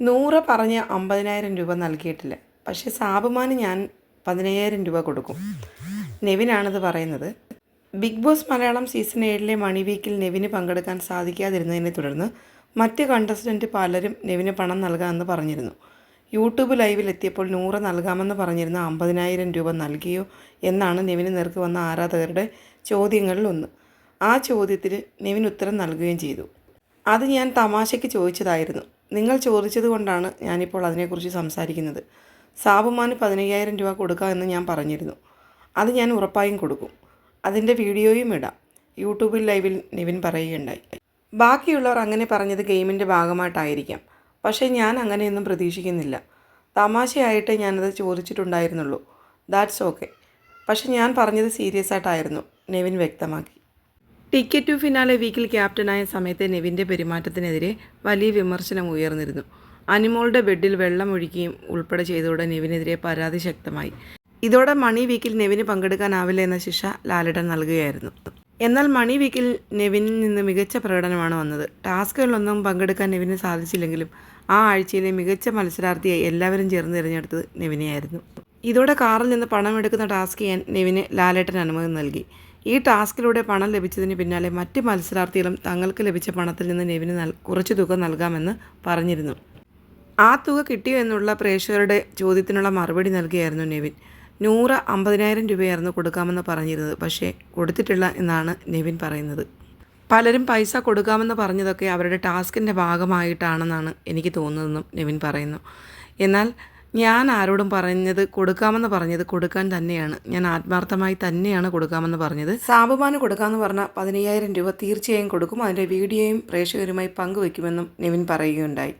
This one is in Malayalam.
നൂറ് പറഞ്ഞ് അമ്പതിനായിരം രൂപ നൽകിയിട്ടില്ല. പക്ഷേ സാബുമാന് ഞാൻ പതിനയ്യായിരം രൂപ കൊടുക്കും. നെവിനാണിത് പറയുന്നത്. ബിഗ് ബോസ് മലയാളം സീസൺ ഏഴിലെ മണി വീക്കിൽ നെവിന് പങ്കെടുക്കാൻ സാധിക്കാതിരുന്നതിനെ തുടർന്ന് മറ്റ് കണ്ടസ്റ്റന്റ് പലരും നെവിന് പണം നൽകാമെന്ന് പറഞ്ഞിരുന്നു. യൂട്യൂബ് ലൈവിൽ എത്തിയപ്പോൾ നൂറ് നൽകാമെന്ന് പറഞ്ഞിരുന്ന അമ്പതിനായിരം രൂപ നൽകിയോ എന്നാണ് നെവിന് നേർക്ക് വന്ന ആരാധകരുടെ ചോദ്യങ്ങളിൽ ഒന്ന്. ആ ചോദ്യത്തിന് നെവിൻ ഉത്തരം നൽകുകയും ചെയ്തു. അത് ഞാൻ തമാശയ്ക്ക് ചോദിച്ചതായിരുന്നു. നിങ്ങൾ ചോദിച്ചത് കൊണ്ടാണ് ഞാനിപ്പോൾ അതിനെക്കുറിച്ച് സംസാരിക്കുന്നത്. സാബുമാന് പതിനയ്യായിരം രൂപ കൊടുക്കാമെന്ന് ഞാൻ പറഞ്ഞിരുന്നു. അത് ഞാൻ ഉറപ്പായും കൊടുക്കും. അതിന്റെ വീഡിയോയും ഇടാം. യൂട്യൂബിൽ ലൈവിൽ നിവിൻ പറയുകയുണ്ടായി. ബാക്കിയുള്ളവർ അങ്ങനെ പറഞ്ഞത് ഗെയിമിന്റെ ഭാഗമായിട്ടായിരിക്കാം. പക്ഷേ ഞാൻ അങ്ങനെയൊന്നും പ്രതീക്ഷിക്കുന്നില്ല. തമാശയായിട്ട് ഞാനത് ചോദിച്ചിട്ടുണ്ടായിരുന്നുള്ളൂ. That's okay. പക്ഷെ ഞാൻ പറഞ്ഞത് സീരിയസ് ആയിട്ടായിരുന്നു നെവിൻ വ്യക്തമാക്കി. ടിക്കറ്റ് ടു ഫിനാലെ വീക്കിൽ ക്യാപ്റ്റനായ സമയത്തെ നെവിന്റെ പെരുമാറ്റത്തിനെതിരെ വലിയ വിമർശനം ഉയർന്നിരുന്നു. അനിമോളുടെ ബെഡിൽ വെള്ളം ഒഴിക്കുകയും ഉൾപ്പെടെ ചെയ്തതോടെ നെവിനെതിരെ പരാതി ശക്തമായി. ഇതോടെ മണി വീക്കിൽ നെവിന് പങ്കെടുക്കാനാവില്ല എന്ന ശിക്ഷ ലാലിടൻ നൽകുകയായിരുന്നു. എന്നാൽ മണി വീക്കിൽ നെവിനിൽ നിന്ന് മികച്ച പ്രകടനമാണ് വന്നത്. ടാസ്കുകളിലൊന്നും പങ്കെടുക്കാൻ നെവിന് സാധിച്ചില്ലെങ്കിലും ആ ആഴ്ചയിലെ മികച്ച മത്സരാർത്ഥിയായി എല്ലാവരും ചേർന്ന് തിരഞ്ഞെടുത്തത് നെവിനെയായിരുന്നു. ഇതോടെ കാറിൽ നിന്ന് പണം എടുക്കുന്ന ടാസ്ക് ചെയ്യാൻ നെവിന് ലാലേട്ടൻ അനുമതി നൽകി. ഈ ടാസ്കിലൂടെ പണം ലഭിച്ചതിന് പിന്നാലെ മറ്റ് മത്സരാർത്ഥികളും തങ്ങൾക്ക് ലഭിച്ച പണത്തിൽ നിന്ന് നെവിന് നൽ കുറച്ച് തുക നൽകാമെന്ന് പറഞ്ഞിരുന്നു. ആ തുക കിട്ടിയോ എന്നുള്ള പ്രേക്ഷകരുടെ ചോദ്യത്തിനുള്ള മറുപടി നൽകിയായിരുന്നു നെവിൻ. നൂറ് അമ്പതിനായിരം രൂപയായിരുന്നു കൊടുക്കാമെന്ന് പറഞ്ഞിരുന്നത്. പക്ഷേ കൊടുത്തിട്ടില്ല എന്നാണ് നെവിൻ പറയുന്നത്. പലരും പൈസ കൊടുക്കാമെന്ന് പറഞ്ഞതൊക്കെ അവരുടെ ടാസ്കിന്റെ ഭാഗമായിട്ടാണെന്നാണ് എനിക്ക് തോന്നുന്നതെന്നും നെവിൻ പറയുന്നു. എന്നാൽ ഞാൻ ആരോടും പറഞ്ഞത് കൊടുക്കാമെന്ന് പറഞ്ഞത് കൊടുക്കാൻ തന്നെയാണ്. ഞാൻ ആത്മാർത്ഥമായി തന്നെയാണ് കൊടുക്കാമെന്ന് പറഞ്ഞത്. സാബുമാന് കൊടുക്കാമെന്ന് പറഞ്ഞ പതിനയ്യായിരം രൂപ തീർച്ചയായും കൊടുക്കും. അതിന്റെ വീഡിയോയും പ്രേക്ഷകരുമായി പങ്കുവെക്കുമെന്നും നിവിൻ പറയുകയുണ്ടായി.